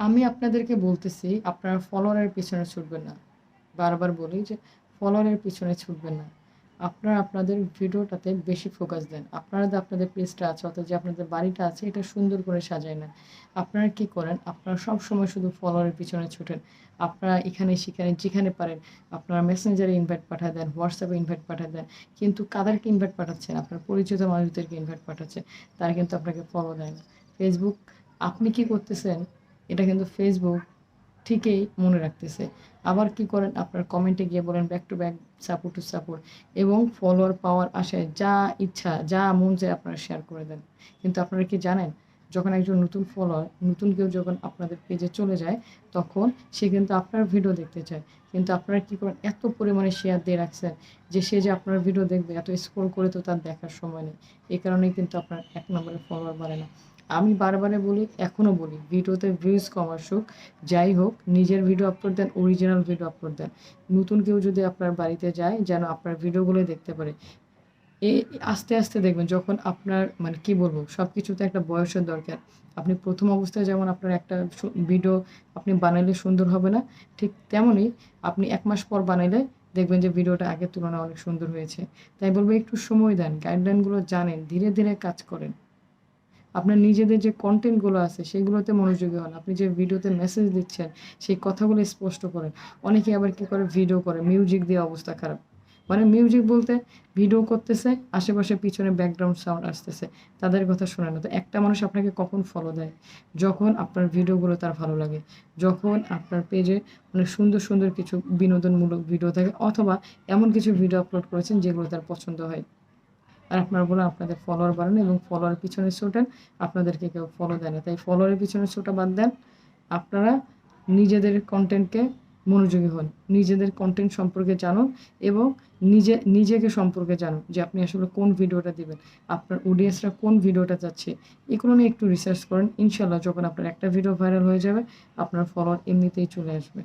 আমি আপনাদেরকে বলতেছি, আপনারা ফলোয়ারের পিছনে ছুটবেন না। বারবার বলি যে, ফলোয়ারের পিছনে ছুটবেন না। আপনারা আপনাদের ভিডিওটাতে বেশি ফোকাস দেন। আপনারা যে আপনাদের পেজটা আছে, অর্থাৎ যে আপনাদের বাড়িটা আছে, এটা সুন্দর করে সাজায় না আপনারা কি করেন? আপনারা সব সময় শুধু ফলোয়ারের পিছনে ছুটেন। আপনারা এখানে, সেখানে, যেখানে পারেন, আপনারা মেসেঞ্জারে ইনভাইট পাঠিয়ে দেন হোয়াটসঅ্যাপে ইনভাইট পাঠিয়ে দেন। কিন্তু কাদেরকে ইনভাইট পাঠাচ্ছেন? আপনার পরিচিত মানুষদেরকে ইনভাইট পাঠাচ্ছেন? তারা কিন্তু আপনাকে ফলো দেয় না। ফেসবুক আপনি কি করতেছেন? এটা কিন্তু ফেসবুক ঠিকই মনে রাখতেছে। আবার কি করেন? আপনার কমেন্টে গিয়ে বলেন back to back support to support এবং ফলোয়ার পাওয়ার আশায় যা ইচ্ছা, যা মন চায় আপনারা শেয়ার করে দেন। কিন্তু আপনারা কি জানেন? যখন একজন নতুন ফলোয়ার নতুন কেউ যখন আপনাদের পেজে চলে যায়, তখন সে কিন্তু আপনার ভিডিও দেখতে চায়। কিন্তু আপনারা কি করেন? এত পরিমাণে শেয়ার দিয়ে রাখছেন যে সে যে আপনার ভিডিও দেখবে, এত স্ক্রল করে তো তার দেখার সময় নেই। এই কারণেই কিন্তু আপনার এক নম্বরে ফলোয়ার বাড়ে না। আমি বারবারে বলি এখনও বলি, ভিডিওতে ভিউজ কম আসুক, যাই হোক, নিজের ভিডিও আপলোড দেন অরিজিনাল ভিডিও আপলোড দেন। নতুন কেউ যদি আপনার বাড়িতে যায়, যেন আপনার ভিডিওগুলোই দেখতে পারে। এ, আস্তে আস্তে দেখবেন যখন আপনার মানে কি বলব সব কিছুতে একটা বয়সের দরকার। আপনি প্রথম অবস্থায় যেমন আপনার একটা ভিডিও আপনি বানাইলে সুন্দর হবে না, ঠিক তেমনই আপনি এক মাস পর বানাইলে দেখবেন যে ভিডিওটা আগের তুলনায় অনেক সুন্দর হয়েছে। তাই বলব একটু সময় দেন গাইডলাইনগুলো জানেন, ধীরে ধীরে কাজ করেন। আপনার নিজেদের যে কন্টেন্টগুলো আছে, সেগুলোতে মনোযোগী হন। আপনি যে ভিডিওতে মেসেজ দিচ্ছেন, সেই কথাগুলো স্পষ্ট করেন। অনেকে আবার কি করে ভিডিও করে মিউজিক দিয়ে অবস্থা খারাপ। মানে মিউজিক বলতে ভিডিও করতেছে, আশেপাশে পিছনে ব্যাকগ্রাউন্ড সাউন্ড আসতেছে। তাদের কথা শোনে না। তো একটা মানুষ আপনাকে কখন ফলো দেয়? যখন আপনার ভিডিওগুলো তার ভালো লাগে। যখন আপনার পেজে অনেক সুন্দর সুন্দর কিছু বিনোদনমূলক ভিডিও থাকে অথবা এমন কিছু ভিডিও আপলোড করেছেন যেগুলো তার পছন্দ হয়। আর আপনার বলে আপনাদের ফলোয়ার বাড়ান এবং ফলোয়ার পিছনে ছোটেন আপনাদেরকে কেউ ফলো দেয় না। তাই ফলোয়ারের পিছনে ছোটা বাদ দেন। আপনারা নিজেদের কন্টেন্টকে মনোযোগী হন। নিজেদের কন্টেন্ট সম্পর্কে জানুন এবং নিজে, নিজেকে সম্পর্কে জানুন যে আপনি আসলে কোন ভিডিওটা দিবেন, আপনার অডিয়েন্সরা কোন ভিডিওটা চাচ্ছে। এগুলো নিয়ে একটু রিসার্চ করেন। ইনশাল্লাহ যখন আপনার একটা ভিডিও ভাইরাল হয়ে যাবে, আপনার ফলোয়ার এমনিতেই চলে আসবে।